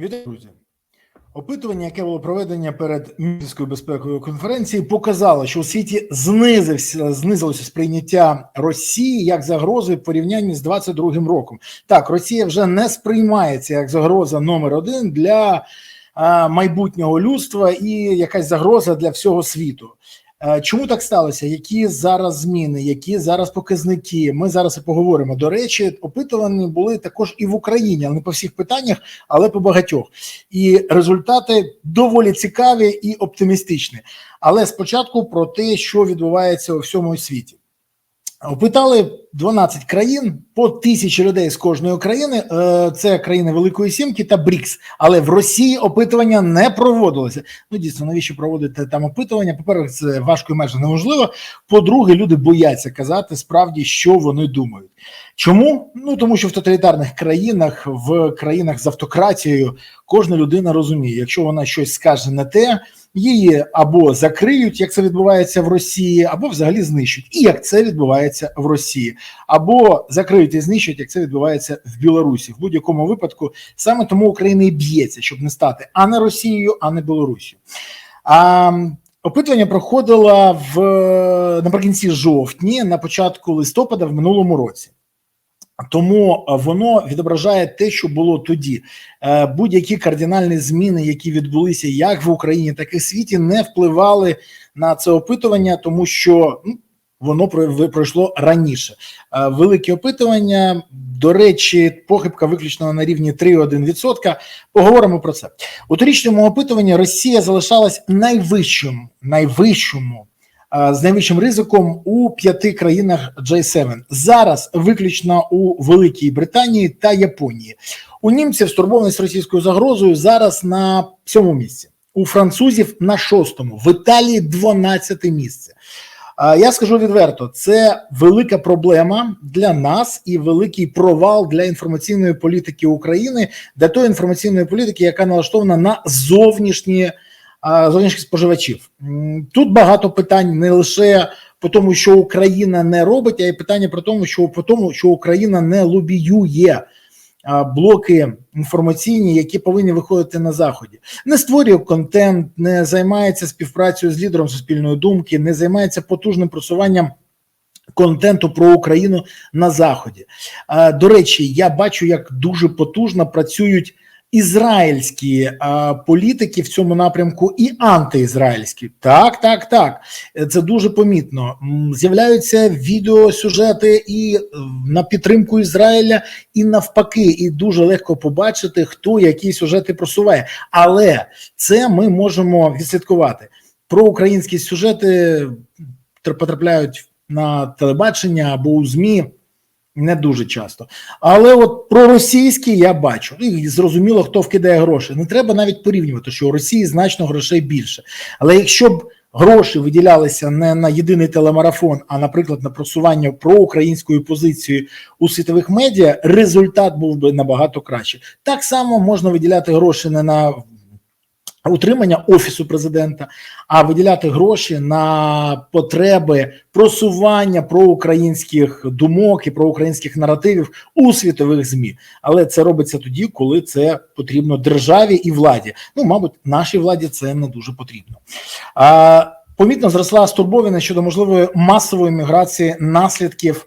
Вітаю, друзі. Опитування, яке було проведення перед Мінською безпековою конференцією, показало, що у світі знизився знизилося сприйняття Росії як загрози в порівнянні з 22-м роком. Так, Росія вже не сприймається як загроза номер один для майбутнього людства і якась загроза для всього світу. Е, Чому так сталося? Які зараз зміни, які зараз показники? Ми зараз і поговоримо. До речі, опитувані були також і в Україні, але не по всіх питаннях, але по багатьох. І результати доволі цікаві і оптимістичні. Але спочатку про те, що відбувається у всьому світі. Опитали 12 країн по тисячі людей з кожної країни. Е, Це країни Великої Сімки та БРІКС. Але в Росії опитування не проводилося. Ну дійсно, навіщо проводити там опитування? По-перше, це важко і майже неможливо. По-друге, люди бояться казати справді, що вони думають. Чому? Ну тому що в тоталітарних країнах, в країнах з автократією, кожна людина розуміє, якщо вона щось скаже не те. Її або закриють, як це відбувається в Росії, або взагалі знищать, і як це відбувається в Росії, або закриють і знищать, як це відбувається в Білорусі. В будь-якому випадку саме тому Україна і б'ється, щоб не стати а не Росією, а не Білорусію. А опитування проходило в наприкінці жовтні, на початку листопада в минулому році. Тому воно відображає те, що було тоді. Е, Будь-які кардинальні зміни, які відбулися як в Україні, так і в світі, не впливали на це опитування, тому що ну, воно пройшло раніше. Е, Велике опитування, до речі, похибка виключно на рівні 3,1%. Поговоримо про це у торічному опитуванні. Росія залишалась найвищим, найвищому з найвищим ризиком у п'яти країнах J7. зараз виключно у Великій Британії та Японії. У німців стурбованість російською загрозою зараз на сьомому місці, у французів на шостому, в Італії 12 місце. Я скажу відверто, це велика проблема для нас і великий провал для інформаційної політики України, для тої інформаційної політики, яка налаштована на зовнішні зовнішніх споживачів. Тут багато питань не лише по тому, що Україна не робить, а й питання про тому, що по тому, що Україна не лобіює блоки інформаційні, які повинні виходити на заході, не створює контент, не займається співпрацею з лідером суспільної думки, не займається потужним просуванням. Контенту про Україну на заході. До речі, я бачу, як дуже потужно працюють ізраїльські а, політики в цьому напрямку і антиізраїльські. Так, так, так. Це дуже помітно. З'являються відеосюжети і на підтримку Ізраїля, і навпаки, і дуже легко побачити, хто які сюжети просуває. Але це ми можемо відслідкувати. Про українські сюжети потрапляють на телебачення або у ЗМІ. Не дуже часто. Але от про російські я бачу. І зрозуміло, хто вкидає гроші. Не треба навіть порівнювати, що у Росії значно грошей більше. Але якщо б гроші виділялися не на єдиний телемарафон, а, наприклад, на просування проукраїнської позиції у світових медіа, результат був би набагато краще. Так само можна виділяти гроші не на утримання офісу президента, а виділяти гроші на потреби просування проукраїнських думок і проукраїнських наративів у світових змі. Але це робиться тоді, коли це потрібно державі і владі. Ну, мабуть, нашій владі це не дуже потрібно. А, Помітно зросла стурбованість щодо можливої масової міграції наслідків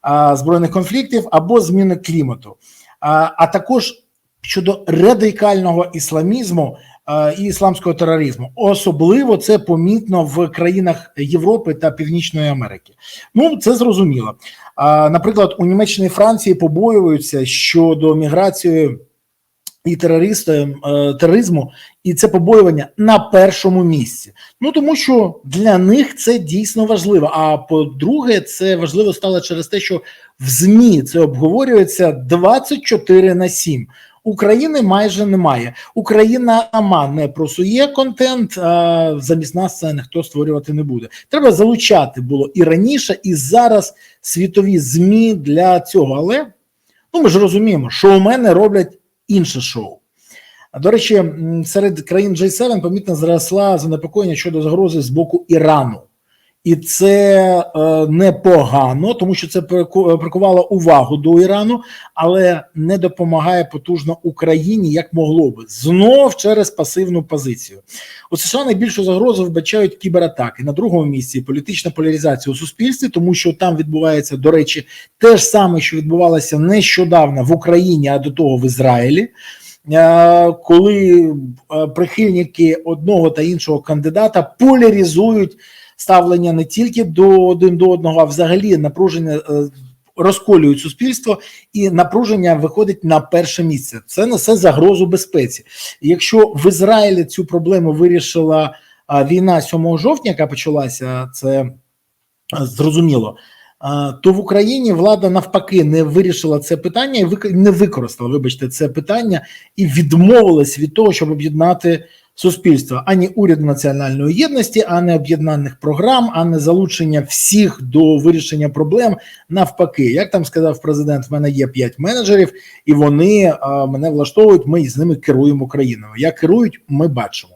а, збройних конфліктів або зміни клімату, а, а також щодо радикального ісламізму і ісламського тероризму. Особливо це помітно в країнах Європи та Північної Америки. Ну це зрозуміло. Наприклад, у Німеччині і Франції побоюються щодо міграції і е, тероризму, і це побоювання на першому місці. Ну тому що для них це дійсно важливо. А по-друге, це важливо стало через те, що в ЗМІ це обговорюється 24 на 7. України майже немає. Україна сама не просує контент, а замість нас це ніхто створювати не буде. Треба залучати було і раніше, і зараз світові змі для цього. Але ну ми ж розуміємо, що у мене роблять інше шоу. До речі, серед країн G7 помітно зросла занепокоєння щодо загрози з боку Ірану. І це е, непогано, тому що це прику- прикувало увагу до Ірану, але не допомагає потужно Україні як могло би знов через пасивну позицію. У США найбільшу загрозу вбачають кібератаки на другому місці політична поляризація у суспільстві, тому що там відбувається, до речі, те ж саме, що відбувалося нещодавно в Україні, а до того в Ізраїлі. Е, Коли е, прихильники одного та іншого кандидата поляризують ставлення не тільки до один до одного, а взагалі напруження е, розколюють суспільство, і напруження виходить на перше місце. Це несе загрозу безпеці. Якщо в Ізраїлі цю проблему вирішила війна 7 жовтня, яка почалася, це зрозуміло. То в Україні влада навпаки не вирішила це питання і не використала, вибачте, це питання і відмовилась від того, щоб об'єднати суспільство, ані уряду національної єдності, а не об'єднаних програм, а не залучення всіх до вирішення проблем. Навпаки, як там сказав президент, в мене є п'ять менеджерів, і вони а, мене влаштовують. Ми з ними керуємо країною. Як керують, ми бачимо.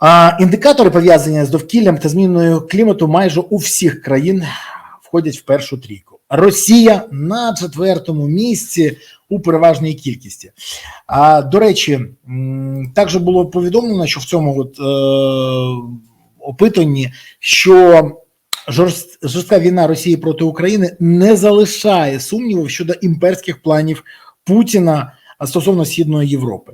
А індикатори пов'язані з довкіллям та зміною клімату майже у всіх країн входять в першу трійку. Росія на четвертому місці у переважній кількості. А до речі, також було повідомлено, що в цьому от, е, опитанні, що жорст, жорстка війна Росії проти України не залишає сумнівів щодо імперських планів Путіна стосовно Східної Європи.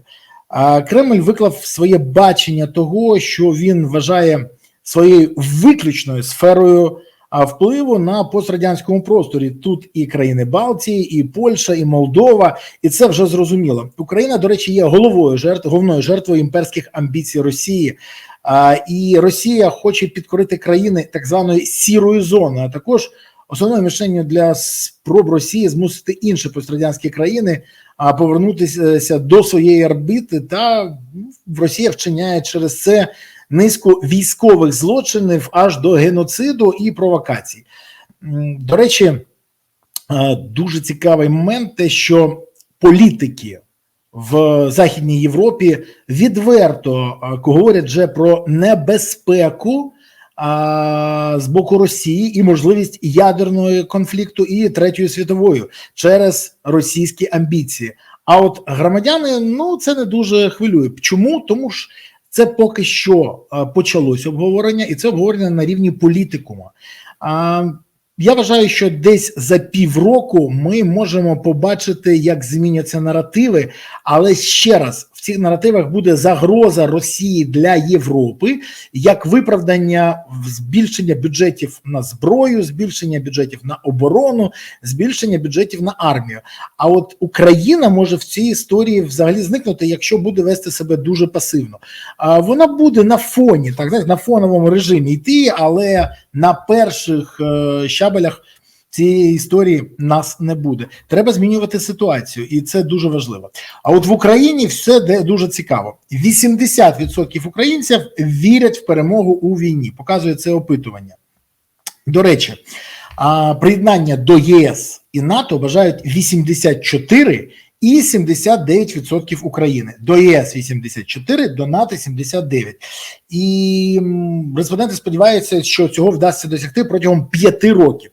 А Кремль виклав своє бачення того, що він вважає своєю виключною сферою впливу на пострадянському просторі. Тут і країни Балтії, і Польща, і Молдова, і це вже зрозуміло. Україна, до речі, є головою жертв, головною жертвою імперських амбіцій Росії. А, і Росія хоче підкорити країни так званої сірої зони, а також основною мішенню для спроб Росії змусити інші пострадянські країни а, повернутися до своєї орбіти. Та ну, Росія вчиняє через це низку військових злочинів аж до геноциду і провокацій. До речі, е, дуже цікавий момент, те, що політики в Західній Європі відверто е, говорять вже про небезпеку з боку Росії і можливість ядерного конфлікту і третьої світової через російські амбіції. А от громадяни ну це не дуже хвилює. Чому? Тому ж це поки що почалось обговорення, і це обговорення на рівні політикума. Я вважаю, що десь за півроку ми можемо побачити, як зміняться наративи, але ще раз в цих наративах буде загроза Росії для Європи як виправдання збільшення бюджетів на зброю, збільшення бюджетів на оборону, збільшення бюджетів на армію. А от Україна може в цій історії взагалі зникнути, якщо буде вести себе дуже пасивно. А вона буде на фоні, так знаєте, на фоновому режимі йти, але на перших е, щабелях цієї історії нас не буде. Треба змінювати ситуацію, і це дуже важливо. А от в Україні все де дуже цікаво: 80% українців вірять в перемогу у війні. Показує це опитування. До речі, приєднання до ЄС і НАТО бажають 84 і 79% України. До ЄС 84, до НАТО 79. І респонденти сподіваються, що цього вдасться досягти протягом 5 років.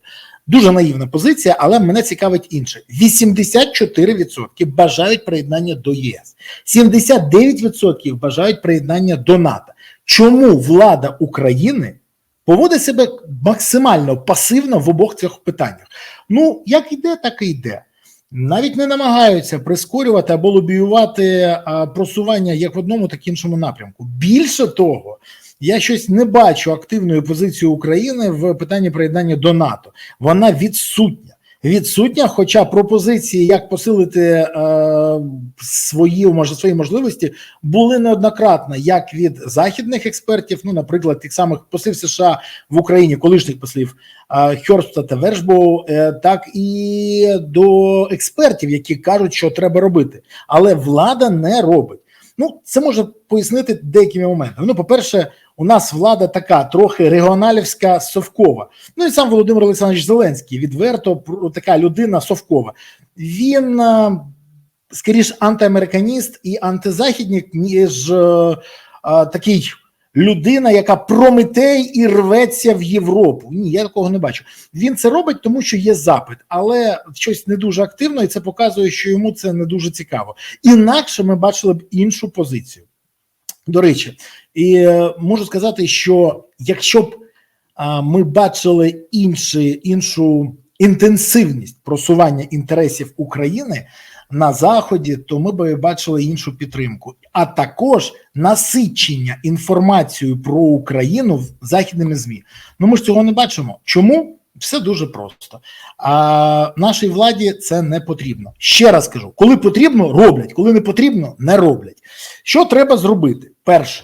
Дуже наївна позиція, але мене цікавить інше: 84% бажають приєднання до ЄС, 79% бажають приєднання до НАТО. Чому влада України поводить себе максимально пасивно в обох цих питаннях? Ну, як іде, так і йде. Навіть не намагаються прискорювати або лобіювати а, просування як в одному, так і іншому напрямку. Більше того, я щось не бачу активної позиції України в питанні приєднання до НАТО. Вона відсутня. Відсутня, хоча пропозиції, як посилити е, свої може свої можливості, були неоднократно як від західних експертів, ну, наприклад, тих самих послів США в Україні, колишніх послів е, Хьорста та Вершбоу, е, так і до експертів, які кажуть, що треба робити, але влада не робить. Ну, це може пояснити деякими моментами. Ну, по-перше, у нас влада така трохи регіоналівська совкова. Ну і сам Володимир Олександрович Зеленський відверто така людина совкова. Він е, скоріш антиамериканіст і антизахідник, ніж е, е, такий людина, яка прометей і рветься в Європу. Ні, я такого не бачу. Він це робить, тому що є запит, але щось не дуже активно, і це показує, що йому це не дуже цікаво. Інакше ми бачили б іншу позицію. До речі, і е, можу сказати, що якщо б ми бачили інші, іншу інтенсивність просування інтересів України на заході, то ми б бачили іншу підтримку, а також насичення інформацією про Україну в західними змі. Ну ми ж цього не бачимо. Чому? Все дуже просто. А нашій владі це не потрібно. Ще раз кажу: коли потрібно, роблять, коли не потрібно, не роблять. Що треба зробити? Перше,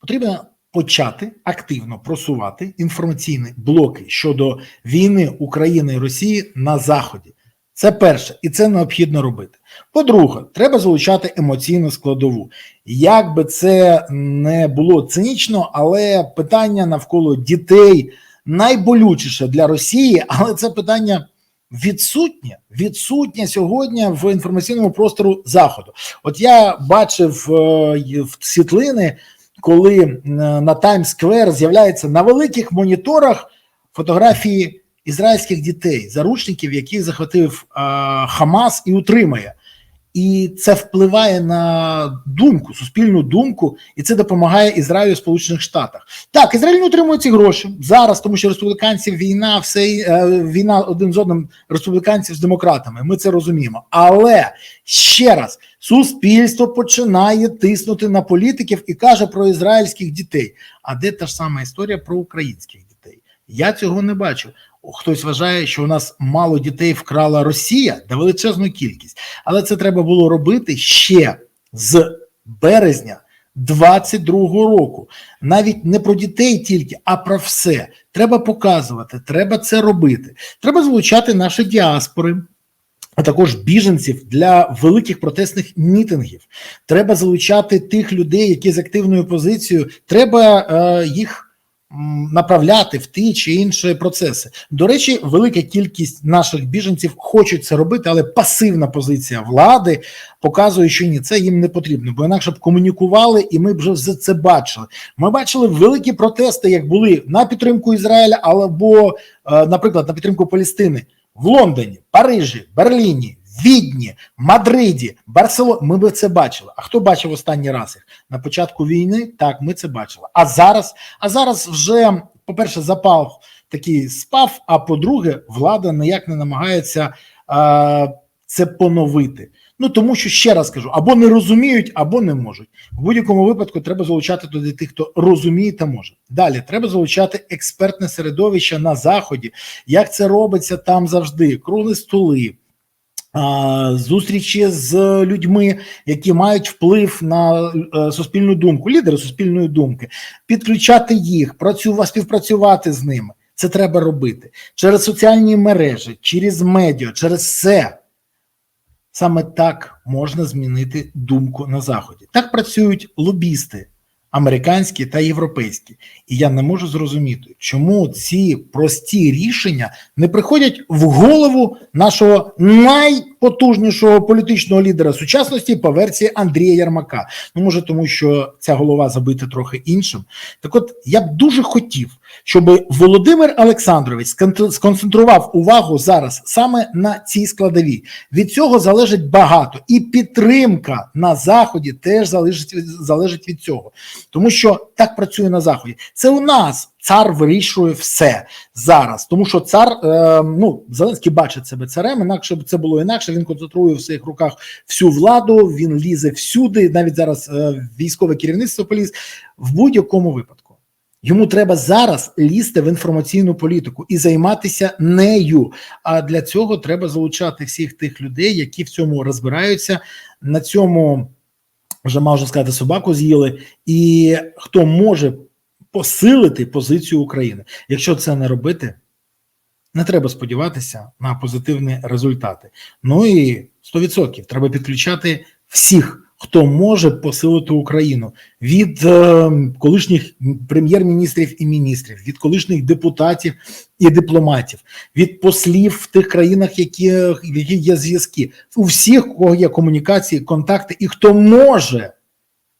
потрібно почати активно просувати інформаційні блоки щодо війни України і Росії на Заході. Це перше, і це необхідно робити. По-друге, треба залучати емоційну складову. Як би це не було цинічно, але питання навколо дітей найболючіше для Росії, але це питання відсутнє, відсутнє сьогодні в інформаційному простору Заходу. От я бачив е, в світлини, коли е, на Таймс-сквер з'являється на великих моніторах фотографії ізраїльських дітей, заручників, яких захватив е, Хамас і утримає. І це впливає на думку, суспільну думку, і це допомагає Ізраїлю в Сполучених Штатах. Так, Ізраїль не отримує ці гроші зараз, тому що республіканців війна, все е, війна один з одним республіканців з демократами. Ми це розуміємо. Але ще раз суспільство починає тиснути на політиків і каже про ізраїльських дітей. А де та ж сама історія про українських дітей? Я цього не бачу. Хтось вважає, що у нас мало дітей вкрала Росія да величезну кількість, але це треба було робити ще з березня 22-го року. Навіть не про дітей тільки, а про все. Треба показувати, треба це робити. Треба залучати наші діаспори. А також біженців для великих протестних мітингів. Треба залучати тих людей, які з активною позицією. Треба е, їх направляти в ті чи інші процеси. До речі, велика кількість наших біженців хочуть це робити, але пасивна позиція влади показує, що ні, це їм не потрібно, бо інакше б комунікували, і ми б вже це бачили. Ми бачили великі протести, як були на підтримку Ізраїля, або, е, наприклад, на підтримку Палестини в Лондоні, Парижі, Берліні. Відні, Мадриді, Барселоні. Ми би це бачили. А хто бачив останній раз їх на початку війни? Так, ми це бачили. А зараз, а зараз вже, по-перше, запал такий спав. А по-друге, влада ніяк не намагається е це поновити. Ну тому що ще раз кажу: або не розуміють, або не можуть. В будь-якому випадку треба залучати туди тих, хто розуміє та може. Далі треба залучати експертне середовище на заході. Як це робиться там завжди? Кругли столи зустрічі з людьми, які мають вплив на е, суспільну думку, лідери суспільної думки, підключати їх, працювати, співпрацювати з ними. Це треба робити через соціальні мережі, через медіа, через все. Саме так можна змінити думку на заході. Так працюють лобісти американські та європейські, і я не можу зрозуміти, чому ці прості рішення не приходять в голову нашого найпотужнішого політичного лідера сучасності по версії Андрія Ярмака. Ну може, тому що ця голова забита трохи іншим. Так, от я б дуже хотів, щоб Володимир Олександрович сконцентрував увагу зараз саме на цій складовій. Від цього залежить багато, і підтримка на заході теж залежить залежить від цього, тому що так працює на заході. Це у нас цар вирішує все зараз, тому що цар е, ну Зеленський бачить себе царем. Інакше б це було інакше. Він концентрує в своїх руках всю владу. Він лізе всюди. Навіть зараз е, військове керівництво поліз в будь-якому випадку. Йому треба зараз лізти в інформаційну політику і займатися нею. А для цього треба залучати всіх тих людей, які в цьому розбираються. На цьому вже можна сказати, собаку з'їли, і хто може посилити позицію України. Якщо це не робити, не треба сподіватися на позитивні результати. Ну і 100% треба підключати всіх хто може посилити Україну від е, колишніх прем'єр-міністрів і міністрів, від колишніх депутатів і дипломатів, від послів в тих країнах, які яких є зв'язки, у всіх, у кого є комунікації, контакти, і хто може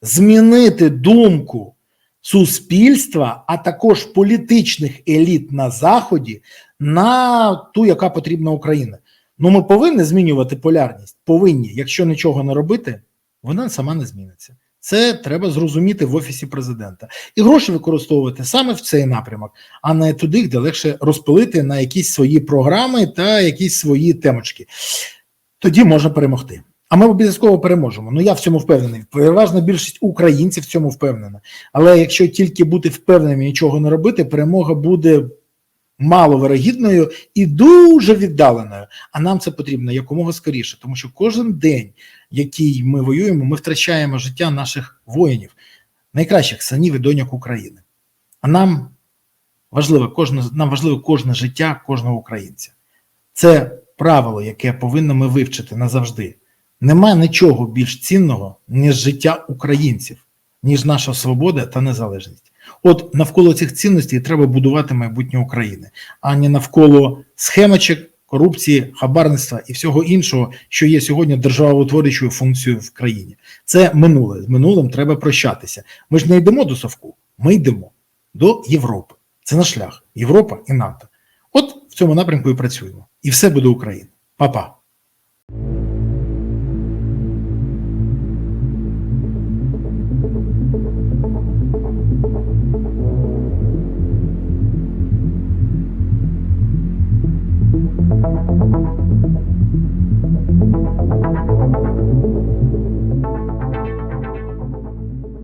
змінити думку суспільства, а також політичних еліт на заході на ту, яка потрібна Україна. Ну, ми повинні змінювати полярність. Повинні, якщо нічого не робити, вона сама не зміниться. Це треба зрозуміти в офісі президента і гроші використовувати саме в цей напрямок, а не туди, де легше розпилити на якісь свої програми та якісь свої темочки. Тоді можна перемогти. А ми обов'язково переможемо. Ну я в цьому впевнений. Переважна більшість українців в цьому впевнена. Але якщо тільки бути впевненим і нічого не робити, перемога буде маловирогідною і дуже віддаленою. А нам це потрібно якомога скоріше, тому що кожен день, який ми воюємо, ми втрачаємо життя наших воїнів, найкращих синів і доньок України. А нам важливо кожне нам важливо кожне життя кожного українця. Це правило, яке повинні ми вивчити назавжди. Нема нічого більш цінного, ніж життя українців, ніж наша свобода та незалежність. От навколо цих цінностей треба будувати майбутнє України, а не навколо схемочок, корупції, хабарництва і всього іншого, що є сьогодні державоутворюючою функцією в країні. Це минуле. З минулим треба прощатися. Ми ж не йдемо до Совку, ми йдемо до Європи. Це наш шлях. Європа і НАТО. От в цьому напрямку і працюємо. І все буде Україна. Па-па.